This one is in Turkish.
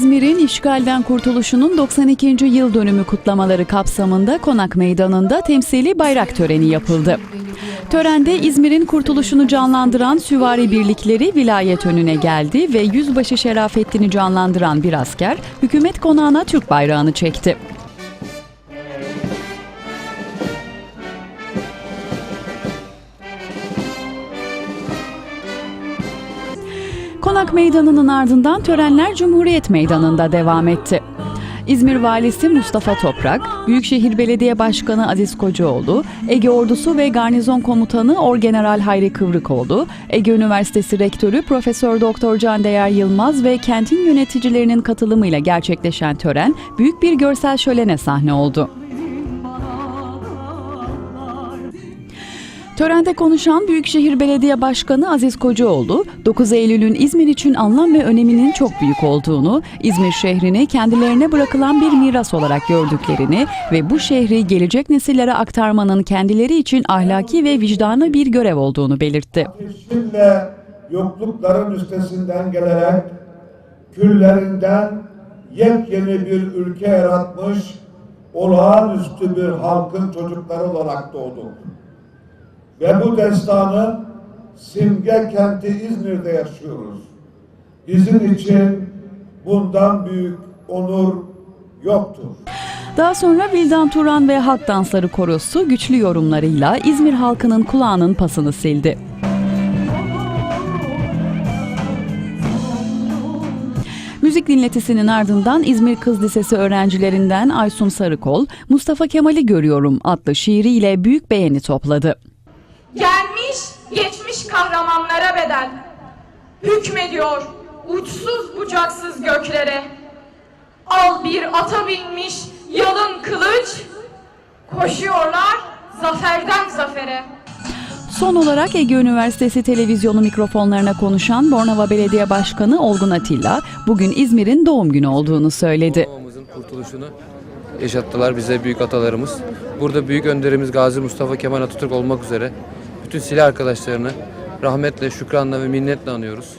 İzmir'in işgalden kurtuluşunun 92. yıl dönümü kutlamaları kapsamında Konak Meydanı'nda temsili bayrak töreni yapıldı. Törende İzmir'in kurtuluşunu canlandıran süvari birlikleri vilayet önüne geldi ve Yüzbaşı Şerafettin'i canlandıran bir asker hükümet konağına Türk bayrağını çekti. Konak Meydanı'nın ardından törenler Cumhuriyet Meydanı'nda devam etti. İzmir Valisi Mustafa Toprak, Büyükşehir Belediye Başkanı Aziz Kocaoğlu, Ege Ordusu ve Garnizon Komutanı Orgeneral Hayri Kıvrıkoğlu, Ege Üniversitesi Rektörü Profesör Doktor Can Değer Yılmaz ve kentin yöneticilerinin katılımıyla gerçekleşen tören büyük bir görsel şölene sahne oldu. Törende konuşan Büyükşehir Belediye Başkanı Aziz Kocaoğlu, 9 Eylül'ün İzmir için anlam ve öneminin çok büyük olduğunu, İzmir şehrini kendilerine bırakılan bir miras olarak gördüklerini ve bu şehri gelecek nesillere aktarmanın kendileri için ahlaki ve vicdanı bir görev olduğunu belirtti. Ateşinle yoklukların üstesinden gelerek küllerinden yepyeni bir ülke yaratmış olağanüstü bir halkın çocukları olarak doğduk. Ve bu destanı simge kenti İzmir'de yaşıyoruz. Bizim için bundan büyük onur yoktur. Daha sonra Vildan Turan ve Halk Dansları Korosu güçlü yorumlarıyla İzmir halkının kulağının pasını sildi. Müzik dinletisinin ardından İzmir Kız Lisesi öğrencilerinden Aysun Sarıkol, Mustafa Kemal'i Görüyorum adlı şiiriyle büyük beğeni topladı. Gelmiş geçmiş kahramanlara bedel Hükmediyor uçsuz bucaksız göklere Al bir ata binmiş yalın kılıç Koşuyorlar zaferden zafere Son olarak Ege Üniversitesi televizyonu mikrofonlarına konuşan Bornova Belediye Başkanı Olgun Atilla, bugün İzmir'in doğum günü olduğunu söyledi. Bornova'mızın kurtuluşunu yaşattılar bize büyük atalarımız. Burada büyük önderimiz Gazi Mustafa Kemal Atatürk olmak üzere bütün silah arkadaşlarını rahmetle, şükranla ve minnetle anıyoruz.